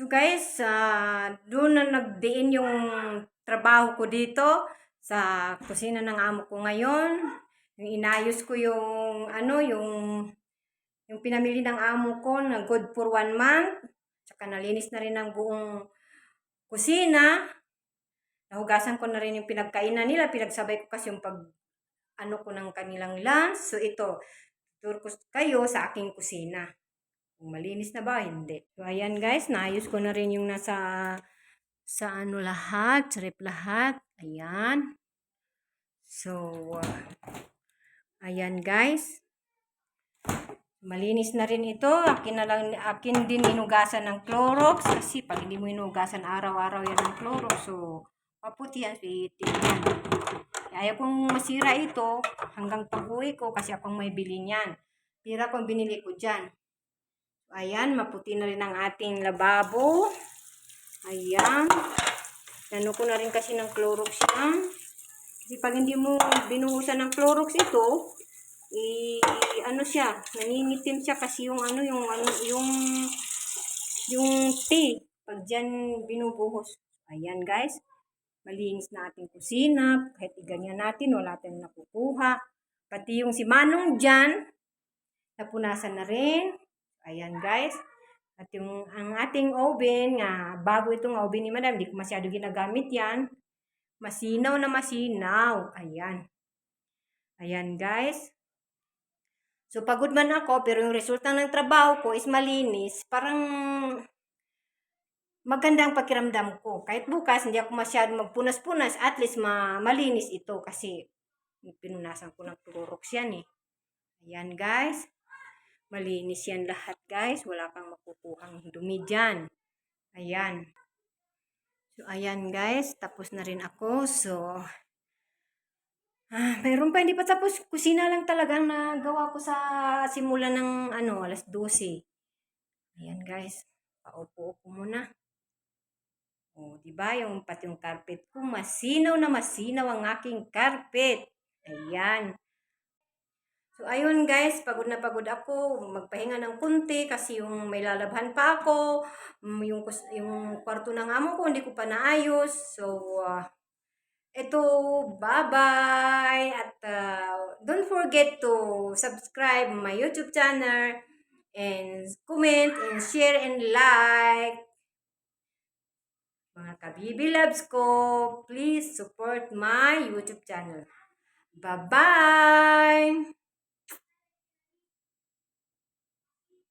So guys, ah, doon na nagdiin yung trabaho ko dito sa kusina ng amo ko ngayon. Yung inayos ko yung ano, yung yung pinamili ng amo ko na good for one month. Tsaka nalinis na rin ang buong kusina. Nahugasan ko na rin yung pinagkainan nila. Pinagsabay ko kasi yung pag ano ko ng kanilang lunch. So ito, tour ko kayo sa aking kusina. Kung malinis na ba, hindi. So, ayan guys, naayos ko na rin yung nasa sa ano lahat, rep lahat. Ayan. So, uh, ayan guys. Malinis na rin ito. Akin na lang, akin din inugasan ng Clorox. Kasi pag hindi mo inugasan araw-araw yan ng Clorox, so, maputi yan, yan. Ayaw kong masira ito hanggang pag-uwi ko kasi akong may bili niyan. Pira kong binili ko dyan. Ayan, maputi na rin ang ating lababo. Ayan. Ano ko na rin kasi ng Clorox yan. Kasi pag hindi mo binuhusan ng Clorox ito, i ano siya, naningitim siya kasi yung ano, yung ano, yung yung tea. Pag dyan binubuhos. Ayan guys. Malinis na ating kusina. Kahit iganyan natin, wala tayong nakukuha. Pati yung si Manong dyan, napunasan na rin. Ayan guys. At yung ang ating oven, nga bago itong oven ni Madam, hindi ko masyado ginagamit yan. Masinaw na masinaw. Ayan. Ayan guys. So pagod man ako, pero yung resulta ng trabaho ko is malinis. Parang maganda ang pakiramdam ko. Kahit bukas, hindi ako masyado magpunas-punas, at least ma malinis ito kasi pinunasan ko ng Clorox yan eh. Ayan guys. Malinis yan lahat guys. Wala kang makukuhang dumi dyan. Ayan. So, ayan guys. Tapos na rin ako. So, ah, mayroon pa hindi pa tapos. Kusina lang talaga ang nagawa ko sa simula ng ano, alas 12. Ayan guys. Paupo ko muna. O, di ba yung pati yung carpet ko, masinaw na masinaw ang aking carpet. Ayan. So, ayun guys, pagod na pagod ako. Magpahinga ng kunti kasi yung may lalabhan pa ako. Mm, Yung, yung kwarto ng amo ko, hindi ko pa naayos. So, uh, ito, bye-bye. At uh, don't forget to subscribe my YouTube channel and comment and share and like. Mga kabibi loves ko, please support my YouTube channel. Bye-bye!